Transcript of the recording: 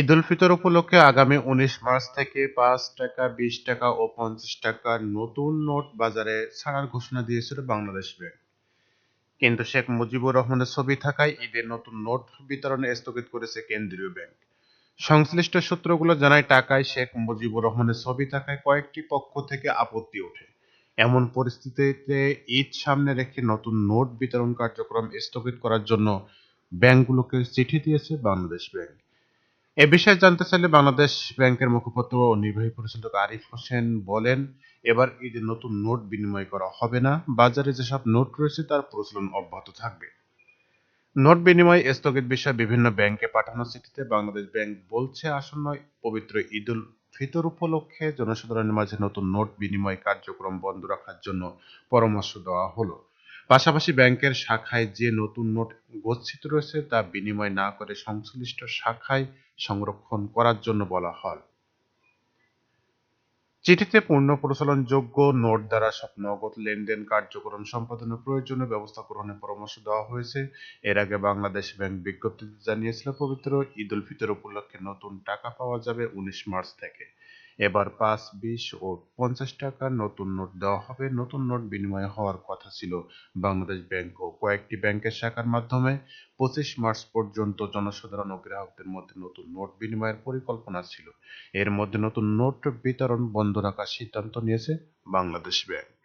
ঈদ উল ফিতর উপলক্ষে আগামী উনিশ মার্চ থেকে পাঁচ টাকা, বিশ টাকা ও পঞ্চাশ টাকার নতুন নোট বাজারে ছাড়ার ঘোষণা দিয়েছিল বাংলাদেশ ব্যাংক। কিন্তু শেখ মুজিবুর রহমানের ছবি থাকায় ঈদের নতুন নোট বিতরণে স্থগিত করেছে কেন্দ্রীয় ব্যাংক। সংশ্লিষ্ট সূত্রগুলো জানায়, টাকায় শেখ মুজিবুর রহমানের ছবি থাকায় কয়েকটি পক্ষ থেকে আপত্তি ওঠে। এমন পরিস্থিতিতে ঈদ সামনে রেখে নতুন নোট বিতরণ কার্যক্রম স্থগিত করার জন্য ব্যাংকগুলোকে চিঠি দিয়েছে বাংলাদেশ ব্যাংক। এ বিষয়ে জানতে চাইলে বাংলাদেশ ব্যাংকের মুখপাত্র ও নির্বাহী পরিচালক আরিফ হোসেন বলেন, এবার ঈদে নতুন নোট বিনিময় করা হবে না, বাজারে যেসব নোট রয়েছে তার প্রচলন অব্যাহত থাকবে। নোট বিনিময় স্থগিত বিষয়ে বিভিন্ন ব্যাংকে পাঠানো চিঠিতে বাংলাদেশ ব্যাংক বলছে, আসন্ন পবিত্র ঈদ উল ফিতর উপলক্ষে জনসাধারণের মাঝে নতুন নোট বিনিময় কার্যক্রম বন্ধ রাখার জন্য পরামর্শ দেওয়া হলো। পাশাপাশি ব্যাংকের শাখায় যে নতুন নোট গচ্ছিত রয়েছে তা বিনিময় না করে সংশ্লিষ্ট শাখায় সংরক্ষণ করার জন্য বলা হয়। চিঠিতে পূর্ণ প্রচলনযোগ্য নোট দ্বারা সব নগদ লেনদেন, কার্যক্রম সম্পাদনের প্রয়োজনীয় ব্যবস্থা গ্রহণের পরামর্শ দেওয়া হয়েছে। এর আগে বাংলাদেশ ব্যাংক বিজ্ঞপ্তিতে জানিয়েছিল, পবিত্র ঈদ উল ফিতর উপলক্ষে নতুন টাকা পাওয়া যাবে উনিশ মার্চ থেকে। এবার পাঁচ, বিশ ও পঞ্চাশ টাকার নতুন নোট দেওয়া হবে। নতুন নোট বিনিময় হওয়ার কথা ছিল বাংলাদেশ ব্যাংক ও কয়েকটি ব্যাংকের শাখার মাধ্যমে। পঁচিশ মার্চ পর্যন্ত জনসাধারণ ও গ্রাহকদের মধ্যে নতুন নোট বিনিময়ের পরিকল্পনা ছিল। এর মধ্যে নতুন নোট বিতরণ বন্ধ রাখার সিদ্ধান্ত নিয়েছে বাংলাদেশ ব্যাংক।